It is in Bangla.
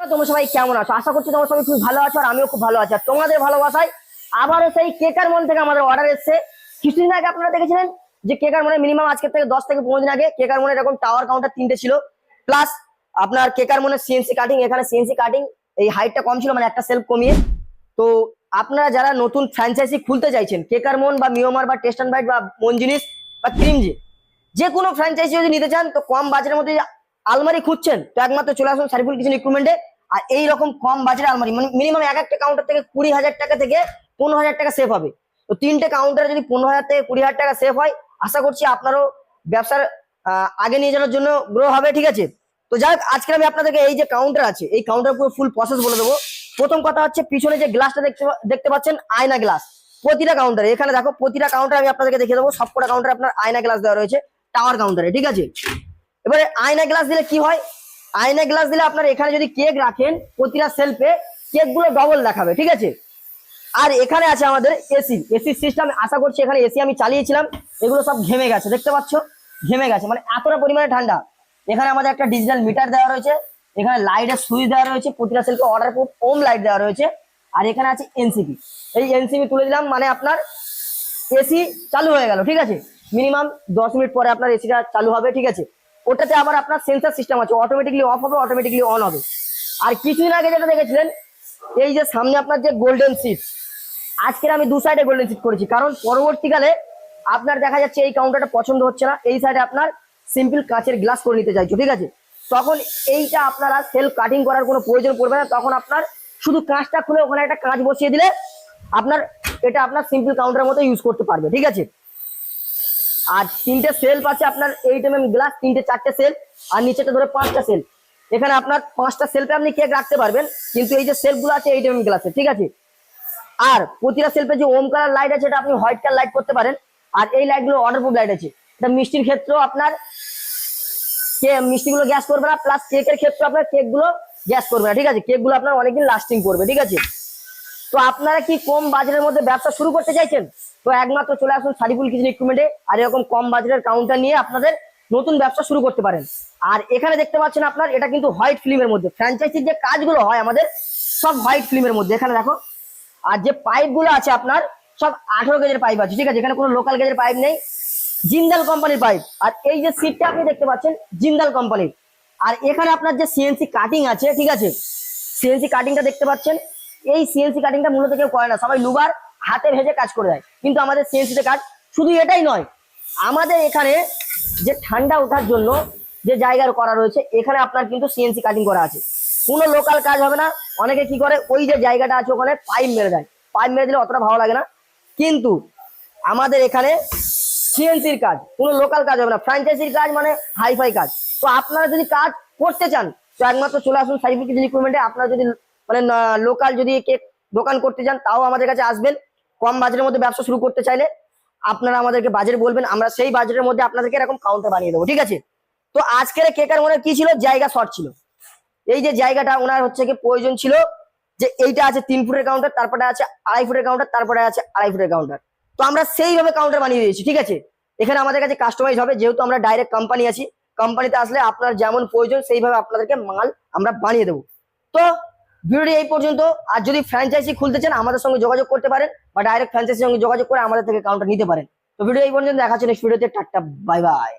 তোমরা সবাই কেমন আছো? আশা করছি তোমরা সবাই খুব ভালো আছো আর আমিও খুব ভালো আছি। আর তোমাদের ভালোবাসায় আবারও সেই কেকার মন থেকে আমাদের অর্ডার এসেছে। কিছুদিন আগে আপনারা দেখেছিলেন যে কেকার মনে মিনিমাম আজকে থেকে দশ থেকে পনেরো দিন আগে কেকার মনে এরকম টাওয়ার কাউন্টার তিনটে ছিল। প্লাস আপনার কেকার মনে সিএনসি কাটিং এখানে সিএনসি কাটিং এই হাইটটা কম ছিল মানে একটা সেলফ কমিয়ে। তো আপনারা যারা নতুন ফ্র্যাঞ্চাইজি খুলতে চাইছেন, কেকার মন বা মিওমার বা টেস্ট অ্যান্ড বাইট বা মন জিনিস বা ক্রিমজি যে কোনো ফ্র্যাঞ্চাইজি যদি নিতে চান, তো কম বাজারের মধ্যে আলমারি খুঁজছেন, তো একমাত্র চলে আসুন সারিফুল কিচেন ইকুইপমেন্টে আর এই রকম কম বাজারের আলমারি মানে মিনিমাম এক একটা কাউন্টার থেকে কুড়ি হাজার টাকা থেকে পনেরো হাজার টাকা সেভ হবে। তো তিনটে কাউন্টারে যদি পনেরো হাজার থেকে কুড়ি হাজার টাকা সেভ হয়, আশা করছি আপনারও ব্যবসার আগে নিয়ে যাওয়ার জন্য গ্রো হবে, ঠিক আছে? তো যাই হোক আজকে আমি আপনাদেরকে এই যে কাউন্টার আছে, এই কাউন্টার পুরো ফুল প্রসেস বলে দেবো। প্রথম কথা হচ্ছে, পিছনে যে গ্লাসটা দেখতে দেখতে পাচ্ছেন, আয়না গ্লাস প্রতিটা কাউন্টারে এখানে দেখো, প্রতিটা কাউন্টার আমি আপনাদেরকে দেখিয়ে দেবো, সবকটা কাউন্টারে আপনার আয়না গ্লাস দেওয়া রয়েছে টাওয়ার কাউন্টারে ঠিক আছে? এবারে আয়না গ্লাস দিলে কি হয়? আয়না গ্লাস দিলে আপনার এখানে যদি কেক রাখেন, প্রতিটা সেলফে কেকগুলো ডবল দেখাবে, ঠিক আছে? আর এখানে আছে আমাদের এসি এসি সিস্টেম আশা করছি এখানে এসি আমি চালিয়েছিলাম, এগুলো সব ঘেমে গেছে, দেখতে পাচ্ছ? ঘেমে গেছে মানে এতটা পরিমাণে ঠান্ডা। এখানে আমাদের একটা ডিজিটাল মিটার দেওয়া রয়েছে, এখানে লাইটের সুইচ দেওয়া রয়েছে, প্রতিটা সেলফে অর্ডার প্রুফ ওম লাইট দেওয়া রয়েছে, আর এখানে আছে এনসিপি এই এনসিপি তুলে দিলাম মানে আপনার এসি চালু হয়ে গেল, ঠিক আছে? মিনিমাম দশ মিনিট পরে আপনার এসিটা চালু হবে, ঠিক আছে? ওটাতে আবার আপনার সেন্সার সিস্টেম আছে অটোমেটিকলি অফ হবে অটোমেটিকলি অন হবে। আর কিছুদিন আগে যেটা দেখেছিলেন, এই যে সামনে আপনার যে গোল্ডেন সিট আজকের আমি দু সাইডে গোল্ডেন সিট করেছি। কারণ পরবর্তীকালে আপনার দেখা যাচ্ছে এই কাউন্টারটা পছন্দ হচ্ছে না, এই সাইডে আপনার সিম্পল কাঁচের গ্লাস করে নিতে চাইছো, ঠিক আছে? তখন এইটা আপনারা সেলফ কাটিং করার কোনো প্রয়োজন পড়বে না। তখন আপনার শুধু কাঁচটা খুলে ওখানে একটা কাঁচ বসিয়ে দিলে আপনার, এটা আপনার সিম্পল কাউন্টারের মতো ইউজ করতে পারবে, ঠিক আছে? আর তিনটে সেলফ আছে আপনার এইট এম এম গ্লাস তিনটে, চারটে সেলফ আর নিচেটা ধরে পাঁচটা সেলফ এখানে আপনার পাঁচটা সেলফে আপনি কেক রাখতে পারবেন, কিন্তু এই যে সেলফগুলো আছে এইট এম এম গ্লাসে ঠিক আছে? আর প্রতিটা সেলফে যে ওম কালার লাইট আছে, এটা আপনি হোয়াইট কালার লাইট করতে পারেন, আর এই লাইটগুলো অর্ডারপ্রুফ লাইট আছে। এটা মিষ্টির ক্ষেত্রেও আপনার কে, মিষ্টিগুলো গ্যাস করবে না প্লাস কেকের ক্ষেত্রে আপনার কেকগুলো গ্যাস করবে না, ঠিক আছে? কেকগুলো আপনার অনেকদিন লাস্টিং করবে, ঠিক আছে? তো আপনারা কি কম বাজারের মধ্যে ব্যবসা শুরু করতে চাইছেন? তো একমাত্র চলে আসুন সারিফুল কিচেন ইকুইপমেন্টে আর এরকম কম বাজারের কাউন্টার নিয়ে আপনাদের নতুন ব্যবসা শুরু করতে পারেন। আর এখানে দেখতে পাচ্ছেন আপনার, এটা কিন্তু হোয়াইট ফিল্মের মধ্যে। ফ্র্যাঞ্চাইজির যে কাজগুলো হয় আমাদের, সব হোয়াইট ফিল্মের মধ্যে। এখানে দেখো, আর যে পাইপগুলো আছে আপনার, সব আঠেরো গেজের পাইপ আছে। ঠিক আছে, এখানে কোনো লোকাল গেজের পাইপ নেই। জিন্দাল কোম্পানির পাইপ আর এই যে সিটটা আপনি দেখতে পাচ্ছেন, জিন্দাল কোম্পানির আর এখানে আপনার যে সিএনসি কাটিং আছে, ঠিক আছে? সিএনসি কাটিংটা দেখতে পাচ্ছেন। এই সিএনসি কাটিংটা মূলত কেউ করে না। সবাই লুবার হাতে ভেজে কাজ করে দেয়। কিন্তু আমাদের সিএনসিতে কাজ শুধু এটাই নয়, আমাদের এখানে যে ঠান্ডা ওঠার জন্য যে জায়গার করা রয়েছে, এখানে আপনার কিন্তু সিএনসি কাটিং করা আছে। কোনো লোকাল কাজ হবে না। অনেকে কি করে, ওই যে জায়গাটা আছে ওখানে পাইপ মেরে দেয়। পাইপ মেরে দিলে অতটা ভালো লাগে না। কিন্তু আমাদের এখানে সিএনসির কাজ, কোনো লোকাল কাজ হবে না। ফ্র্যাঞ্চাইজির কাজ মানে হাইফাই কাজ। তো আপনারা যদি কাজ করতে চান, তো একমাত্র চলে আসুন সার্টিফিকেশন ইকুইপমেন্টে আপনারা যদি মানে লোকাল যদি কেক দোকান করতে চান তাও আমাদের কাছে আসবেন। কম বাজারের মধ্যে ব্যবসা শুরু করতে চাইলে আপনারা আমাদেরকে বাজার বলবেন, আমরা সেই বাজারের মধ্যে আপনাদেরকে এরকম কাউন্টার বানিয়ে দেবো, ঠিক আছে? তো আজকের কেকার মনে কি ছিল? জায়গা শর্ট ছিল। এই যে জায়গাটা ওনার হচ্ছে কি প্রয়োজন ছিল যে এইটা আছে তিন ফুটের কাউন্টার তারপরে আছে আড়াই ফুটের কাউন্টার তারপরে আছে আড়াই ফুটের কাউন্টার তো আমরা সেইভাবে কাউন্টার বানিয়ে দিয়েছি, ঠিক আছে? এখানে আমাদের কাছে কাস্টমাইজ হবে, যেহেতু আমরা ডাইরেক্ট কোম্পানি আছি কোম্পানিতে আসলে আপনার যেমন প্রয়োজন সেইভাবে আপনাদেরকে মাল আমরা বানিয়ে দেবো। তো ভিডিওটি এই পর্যন্ত। আর যদি ফ্র্যাঞ্চাইজি খুলতে চান, আমাদের সঙ্গে যোগাযোগ করতে পারেন বা ডাইরেক্ট ফ্র্যাঞ্চাইজির সঙ্গে যোগাযোগ করে আমাদের থেকে কাউন্টার নিতে পারেন। তো ভিডিও এই পর্যন্ত, দেখা হচ্ছে নেক্সট ভিডিওতে টাটা বাই বাই